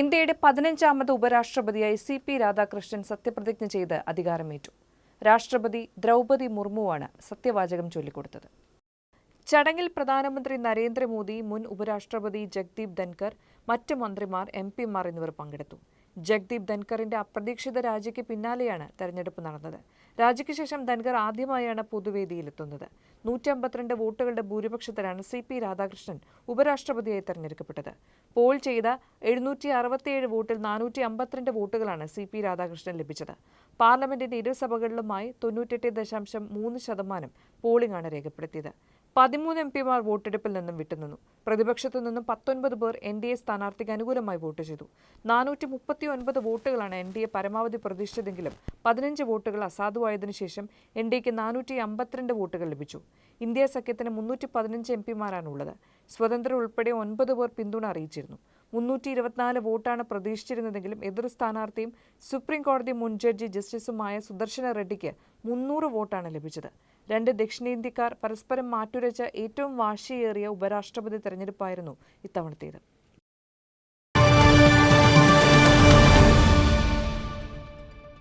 ഇന്ത്യയുടെ പതിനഞ്ചാമത് ഉപരാഷ്ട്രപതിയായി സി പി രാധാകൃഷ്ണൻ സത്യപ്രതിജ്ഞ ചെയ്ത് അധികാരമേറ്റു. രാഷ്ട്രപതി ദ്രൗപതി മുർമുവാണ് സത്യവാചകം ചൊല്ലിക്കൊടുത്തത്. ചടങ്ങിൽ പ്രധാനമന്ത്രി നരേന്ദ്രമോദി മുൻ ഉപരാഷ്ട്രപതി ജഗ്ദീപ് ധൻകർ മറ്റ് മന്ത്രിമാർ എം പിമാർ എന്നിവർ പങ്കെടുത്തു. ജഗ്ദീപ് ധൻകറിന്റെ അപ്രതീക്ഷിത രാജിക്ക് പിന്നാലെയാണ് തെരഞ്ഞെടുപ്പ് നടന്നത്. രാജിക്ക് ശേഷം ധൻകർ ആദ്യമായാണ് പൊതുവേദിയിലെത്തുന്നത്. നൂറ്റി അമ്പത്തിരണ്ട് വോട്ടുകളുടെ ഭൂരിപക്ഷത്തിലാണ് സി പി രാധാകൃഷ്ണൻ ഉപരാഷ്ട്രപതിയായി തെരഞ്ഞെടുക്കപ്പെട്ടത്. പോൾ ചെയ്ത എഴുന്നൂറ്റി അറുപത്തിയേഴ് വോട്ടിൽ നാനൂറ്റി അമ്പത്തിരണ്ട് വോട്ടുകളാണ് സി പി രാധാകൃഷ്ണൻ ലഭിച്ചത്. പാർലമെന്റിന്റെ ഇരുസഭകളിലുമായി തൊണ്ണൂറ്റെട്ട് ദശാംശം മൂന്ന് ശതമാനം ആണ് രേഖപ്പെടുത്തിയത്. പതിമൂന്ന് എം പിമാർ വോട്ടെടുപ്പിൽ നിന്നും വിട്ടുനിന്നു പ്രതിപക്ഷത്തു നിന്നും പത്തൊൻപത് പേർ എൻ ഡി എ സ്ഥാനാർത്ഥിക്ക് അനുകൂലമായി വോട്ട് ചെയ്തു. നാനൂറ്റി മുപ്പത്തി ഒൻപത് വോട്ടുകളാണ് എൻ ഡി എ പരമാവധി പ്രതീക്ഷിച്ചതെങ്കിലും പതിനഞ്ച് വോട്ടുകൾ അസാധുവായതിനു ശേഷം എൻ ഡി എക്ക് നാനൂറ്റി അമ്പത്തിരണ്ട് വോട്ടുകൾ ലഭിച്ചു. ഇന്ത്യ സഖ്യത്തിന് മുന്നൂറ്റി പതിനഞ്ച് എം പിമാരാണുള്ളത്. സ്വതന്ത്രർ ഉൾപ്പെടെ ഒൻപത് പേർ പിന്തുണ അറിയിച്ചിരുന്നു. മുന്നൂറ്റി ഇരുപത്തിനാല് വോട്ടാണ് പ്രതീക്ഷിച്ചിരുന്നതെങ്കിലും എതിർ സ്ഥാനാർത്ഥിയും സുപ്രീം കോടതി മുൻ ജഡ്ജി ജസ്റ്റിസുമായ സുദർശന റെഡ്ഡിക്ക് മുന്നൂറ് വോട്ടാണ് ലഭിച്ചത്. രണ്ട് ദക്ഷിണേന്ത്യക്കാർ പരസ്പരം മാറ്റുരച്ച ഏറ്റവും വാശിയേറിയ ഉപരാഷ്ട്രപതി തെരഞ്ഞെടുപ്പായിരുന്നു ഇത്തവണത്തേത്.